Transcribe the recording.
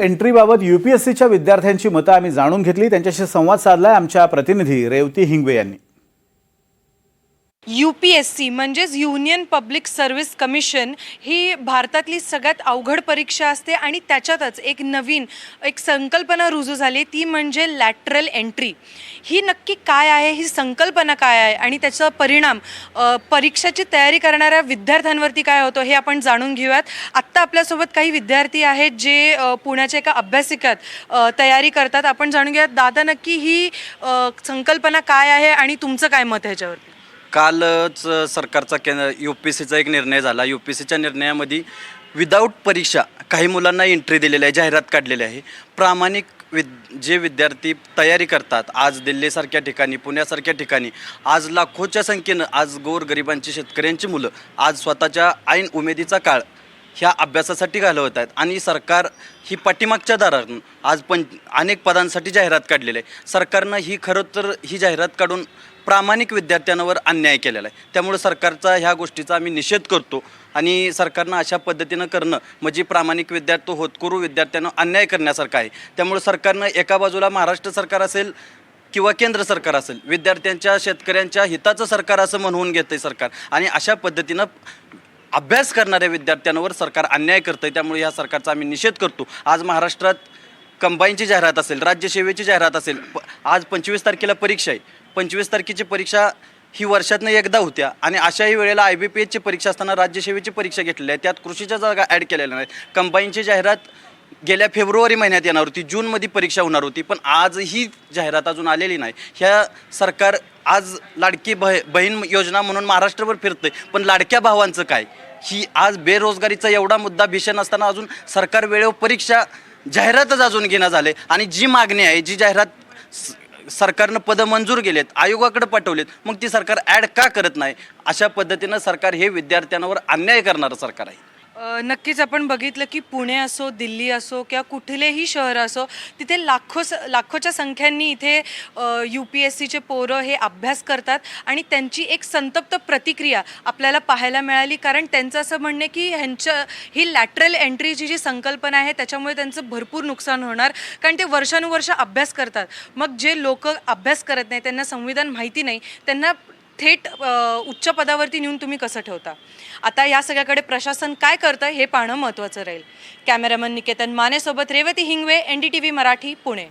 एंट्रीबाबत युपीएससीच्या विद्यार्थ्यांची मतं आम्ही जाणून घेतली. त्यांच्याशी संवाद साधलाय आमच्या प्रतिनिधी रेवती हिंगवे यांनी. यू पी एस सी म्हणजेच युनियन पब्लिक सर्व्हिस कमिशन ही भारतातली सगळ्यात अवघड परीक्षा असते आणि त्याच्यातच एक नवीन एक संकल्पना रुजू झाली ती म्हणजे लॅटरल एंट्री ही नक्की काय आहे? ही संकल्पना काय आहे? आणि त्याचा परिणाम परीक्षाची परीक्षेची तयारी करणाऱ्या विद्यार्थ्यांवरती काय होतो हे आपण जाणून घेऊयात. आत्ता आपल्यासोबत काही विद्यार्थी आहेत जे पुण्याच्या एका अभ्यासिकात तयारी करतात. आपण जाणून घेऊयात दादा नक्की ही संकल्पना काय आहे आणि तुमचं काय मत ह्याच्यावरती कालच सरकारचा केंद्र यू पी सीचा एक निर्णय झाला. यू पी सीच्या निर्णयामध्ये विदाऊट परीक्षा काही मुलांना एंट्री दिलेली आहे जाहिरात काढलेली आहे. प्रामाणिक विद जे विद्यार्थी तयारी करतात आज दिल्लीसारख्या ठिकाणी पुण्यासारख्या ठिकाणी आज लाखोच्या संख्येनं आज गोरगरिबांची शेतकऱ्यांची मुलं आज स्वतःच्या ऐन उमेदीचा काळ ह्या अभ्यासासाठी घालवत आहेत. आणि सरकार ही पाठीमागच्या दारातून आज पण अनेक पदांसाठी जाहिरात काढलेली आहे. सरकारनं ही खरं तर ही जाहिरात काढून प्रामाणिक विद्यार्थ्यांवर अन्याय केलेला आहे. त्यामुळे सरकारचा ह्या गोष्टीचा आम्ही निषेध करतो आणि सरकारनं अशा पद्धतीनं करणं म्हणजे प्रामाणिक विद्यार्थी होतकरू विद्यार्थ्यांना अन्याय करण्यासारखं आहे. त्यामुळे सरकारनं एका बाजूला महाराष्ट्र सरकार असेल किंवा केंद्र सरकार असेल विद्यार्थ्यांच्या शेतकऱ्यांच्या हिताचं सरकार असं म्हणवून घेतं आहे सरकार. आणि अशा पद्धतीनं अभ्यास करणाऱ्या विद्यार्थ्यांवर सरकार अन्याय करतं आहे त्यामुळे ह्या सरकारचा आम्ही निषेध करतो. आज महाराष्ट्रात कंबाईनची जाहिरात असेल राज्यसेवेची जाहिरात असेल प आज पंचवीस तारखेला परीक्षा आहे. पंचवीस तारखेची परीक्षा ही वर्षातनं एकदा होत्या आणि अशाही वेळेला आय बी पी एचची परीक्षा असताना राज्यसेवेची परीक्षा घेतलेली आहे त्यात कृषीच्या जागा ॲड केलेल्या नाहीत. कंबाईनची जाहिरात गेल्या फेब्रुवारी महिन्यात येणार होती जूनमध्ये परीक्षा होणार होती पण आजही जाहिरात अजून आलेली नाही. ह्या सरकार आज लाडकी बह बहीण योजना म्हणून महाराष्ट्रभर फिरतंय. पण लाडक्या भावांचं काय? ही आज बेरोजगारीचा एवढा मुद्दा भीषण असताना अजून सरकार वेळेवर परीक्षा जाहिरातच अजून घेणं झाले आणि जी मागणी आहे जी जाहिरात स- सरकारनं पदं मंजूर केलेत आयोगाकडे पाठवलेत मग ती सरकार ॲड का करत नाही? अशा पद्धतीनं सरकार हे विद्यार्थ्यांवर अन्याय करणारं सरकार आहे. नक्कीच आपण बघितलं की पुणे असो दिल्ली असो किंवा कुठलेही शहर असो तिथे लाखो स लाखोच्या संख्यांनी इथे यू पी एस सीचे पोरं हे अभ्यास करतात आणि त्यांची एक संतप्त प्रतिक्रिया आपल्याला पाहायला मिळाली. कारण त्यांचं असं म्हणणं की ह्यांच्या ही लॅटरल एंट्रीची जी संकल्पना आहे त्याच्यामुळे त्यांचं भरपूर नुकसान होणार. कारण ते वर्षानुवर्ष अभ्यास करतात. मग जे लोक अभ्यास करत नाही त्यांना संविधान माहिती नाही त्यांना थेट उच्च पदावरती नेऊन तुम्ही कसं ठेवता? आता या सगळ्याकडे प्रशासन काय करतं हे पाहणं महत्त्वाचं राहील. Cameraman Niketan मानेसोबत Revati Hingwe N D T V Marathi Pune.